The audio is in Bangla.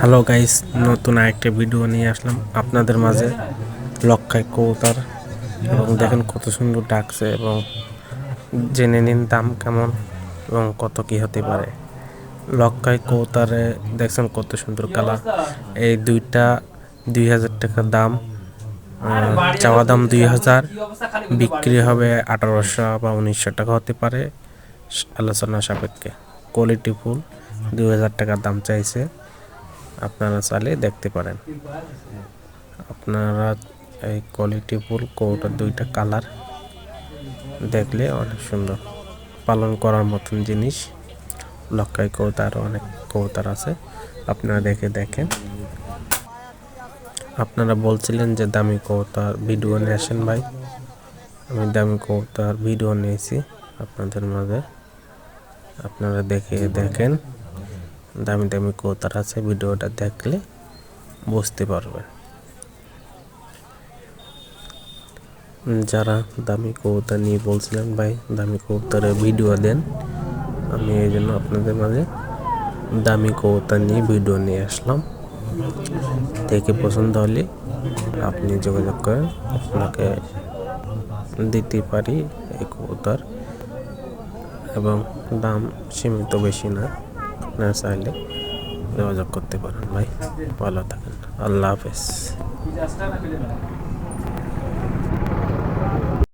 হ্যালো গাইস নতুন আরেকটা ভিডিও নিয়ে আসলাম আপনাদের মাঝে। লক্ষায় কৌতার এবং দেখেন কত সুন্দর ডাকছে এবং জেনে নিন দাম কেমন এবং কত কি হতে পারে। লক্ষায় কৌতারে দেখছেন কত সুন্দর কালার। এই দুইটা দুই হাজার টাকা দাম। চাওয়া দাম দুই হাজার। বিক্রি হবে আঠারোশো বা উনিশশো টাকা হতে পারে। আলোচনা সাপেক্ষে। কোয়ালিটি ফুল দুই হাজার টাকার দাম চাইছে। আপনারা চাইলে দেখতে পারেন। আপনারা এই কোয়ালিটি ফুল, কৌটার দুইটা কালার দেখলে অনেক সুন্দর। পালন করার মতন জিনিস লক্কাই কৌতার অনেক কৌতার আছে, আপনারা দেখে দেখেন। আপনারা বলছিলেন যে দামি কৌতার ভিডিও নিয়ে আসেন ভাই। আমি দামি কৌতার ভিডিও নিয়েছি আপনাদের মাঝে। আপনারা দেখে দেখেন। দামি দামি কৌতার আছে, ভিডিওটা দেখলে বুঝতে পারবেন। যারা দামি কৌতা নিয়ে বলছিলেন, ভাই, দামি কৌতারের ভিডিও দেন। আমি এই জন্য আপনাদের মাঝে দামি কৌতা নিয়ে ভিডিও নিয়ে আসলাম। দেখে পছন্দ হলে আপনি যোগাযোগ করেন। আপনাকে দিতে পারি এই কৌতার। এবং দাম সীমিত বেশি না। আপনারা চাইলে যোগাযোগ করতে পারেন ভাই। ভালো থাকেন। আল্লাহ হাফেজ।